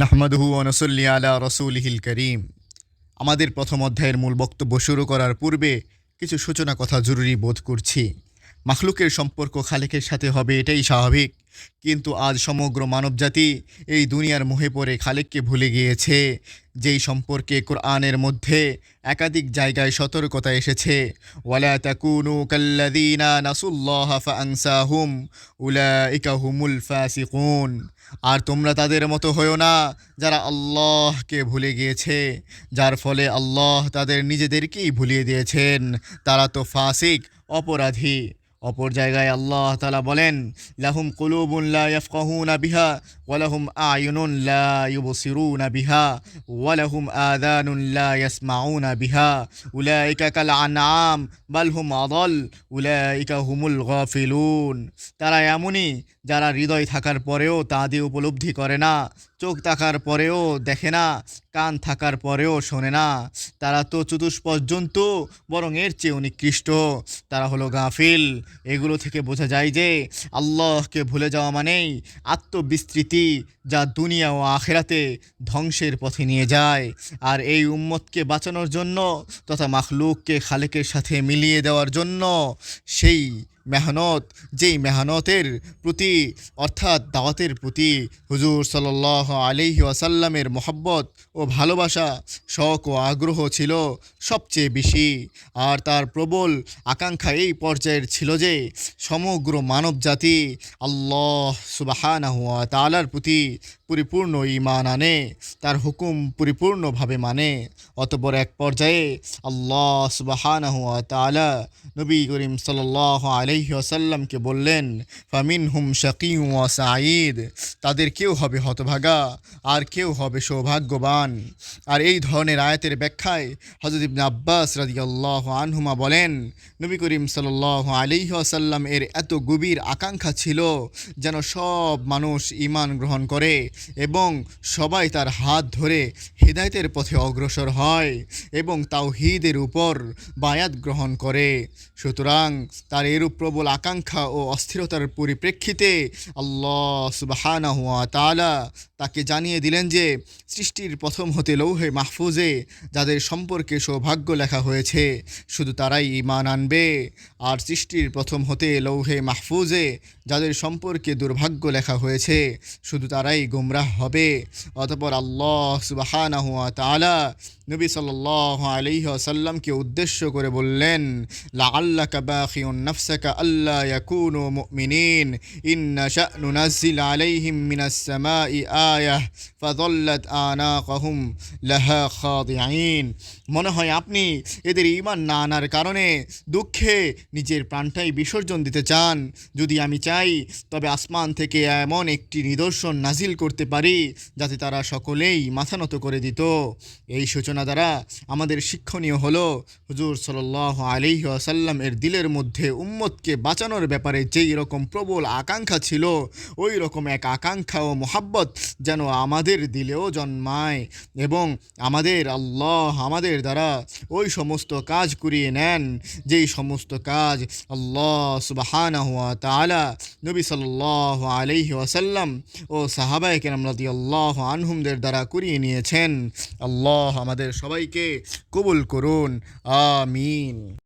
নাহমাদহু অনসল্লি আলা রসুলহিল করিম। আমাদের প্রথম অধ্যায়ের মূল বক্তব্য শুরু করার পূর্বে কিছু সূচনা কথা জরুরি বোধ করছি। মাখলুকের সম্পর্ক খালেকের সাথে হবে এটাই স্বাভাবিক। কিন্তু আজ সমগ্র মানবজাতি এই দুনিয়ার মোহে পড়ে খালেককে ভুলে গিয়েছে, যেই সম্পর্কে কোরআনের মধ্যে একাধিক জায়গায় সতর্কতা এসেছে। ওয়ালা কাল্লাদিনা নাসুল্লাহ ফাসিকুন। আর তোমরা তাদের মতো হয়েও না যারা আল্লাহকে ভুলে গিয়েছে, যার ফলে আল্লাহ তাদের নিজেদেরকেই ভুলিয়ে দিয়েছেন। তারা তো ফাসিক, অপরাধী। অপর জায়গায় আল্লাহ তালা বলেন, লাহুম কুলুবুন লা ইয়াফকাহুনা বিহা ওয়ালাহুম আয়ুনুন লা ইউবসিরুনা বিহা ওয়ালাহুম আদানুন লা ইয়াসমাউনা বিহা, উলাইকা কাল আনআম বাল হুম আদল, উলাইকা হুমুল গাফিলুন। তারা এমনই যারা হৃদয় থাকার পরেও তা দিয়ে উপলব্ধি করে না, চোখ থাকার পরেও দেখে না, কান থাকার পরেও শোনে না। তারা তো চতুষ্পদ জন্তু বরং এর চেয়ে নিকৃষ্ট তারা হলো গাফিল। এগুলো থেকে বোঝা যায় যে আল্লাহকে ভুলে যাওয়া মানেই আত্মবিস্তৃতি, যা দুনিয়া ও আখেরাতে ধ্বংসের পথে নিয়ে যায়। আর এই উম্মতকে বাঁচানোর জন্য তথা মাখলুককে খালেকের সাথে মিলিয়ে দেওয়ার জন্য সেই মেহনত, যেই মেহনতের প্রতি, অর্থাৎ দাওয়াতের প্রতি হুজুর সাল্লাহ আলিহি ওয়াসাল্লামের মোহব্বত ও ভালোবাসা শখ ও আগ্রহ ছিল সবচেয়ে বেশি। আর তার প্রবল আকাঙ্ক্ষা এই পর্যায়ের ছিল যে, সমগ্র মানব জাতি আল্লাহ সুবাহানাহ তালার প্রতি পরিপূর্ণ ইমান আনে, তার হুকুম পরিপূর্ণভাবে মানে। অতপর এক পর্যায়ে আল্লাহ সুবাহানাহ তালা নবী করিম সাল্লাহ আলহি আসাল্লামকে বললেন ফামিন হুম শাকি ওয়া সাঈদ, তাদের কেউ হবে হতভাগা, আর কেউ হবে সৌভাগ্যবান। আর এই ধরনের আয়াতের ব্যাখ্যায় হজরত ইবনে আব্বাস রাজি আল্লাহ আনহুমা বলেন, নবী করিম সাল্লাহ আলিহি আসাল্লাম এর এত গভীর আকাঙ্ক্ষা ছিল যেন সব মানুষ ইমান গ্রহণ করে এবং সবাই তার হাত ধরে হেদায়তের পথে অগ্রসর হয় এবং তাওহিদের উপর বায়াত গ্রহণ করে। সুতরাং তার এরূপ প্রবল আকাঙ্ক্ষা ও অস্থিরতার পরিপ্রেক্ষিতে আল্লাহ সুবাহানা হুয়া তালা তাকে জানিয়ে দিলেন যে, সৃষ্টির প্রথম হতে লৌহে মাহফুজে যাদের সম্পর্কে সৌভাগ্য লেখা হয়েছে, শুধু তারাই ইমান আনবে। আর সৃষ্টির প্রথম হতে লৌহে মাহফুজে যাদের সম্পর্কে দুর্ভাগ্য লেখা হয়েছে, শুধু তারাই গুমরাহ হবে। অতপর আল্লাহ সুবাহানা হুয়া তালা নবী সাল্লাহ আলিহ সাল্লামকে উদ্দেশ্য করে বললেন লা আল্লাহ কাবাখিউন নফসাকা আল্লাহ ইয়াকুনু মুমিনিন ইন্না শা'নু নাজ্জিল আলাইহিম মিনাস সামাই আয়াহ ফাযাল্লাত আনাকাহুম লাহা খাদিঈন মনে হয় আপনি এদের ঈমান না আনার কারণে দুঃখে নিজের প্রাণটাই বিসর্জন দিতে চান। যদি আমি চাই, তবে আসমান থেকে এমন একটি নিদর্শন নাজিল করতে পারি, যাতে তারা সকলেই মাথা নত করে দিত। এই সূচনা দ্বারা আমাদের শিক্ষণীয় হলো হুজুর সাল্লাহ আলিহি আসাল্লাম এর দিলের মধ্যে উম্মতকে বাঁচানোর ব্যাপারে যেই রকম প্রবল আকাঙ্ক্ষা ছিল, ওই রকম এক আকাঙ্ক্ষা ও মোহাব্বত যেন আমাদের দিলেও জন্মায় এবং আমাদের আল্লাহ আমাদের দ্বারা ওই সমস্ত কাজ করিয়ে নেন, যেই সমস্ত কাজ আল্লাহ সুবাহানা হুয়া তালা নবী সাল্লাহ আলিহি ওয়াসাল্লাম ও সাহাবাই কেরাম রাদি আল্লাহ আনহুমদের দ্বারা করিয়ে নিয়েছেন। আল্লাহ আমাদের সবাইকে কবুল করুন। আমিন।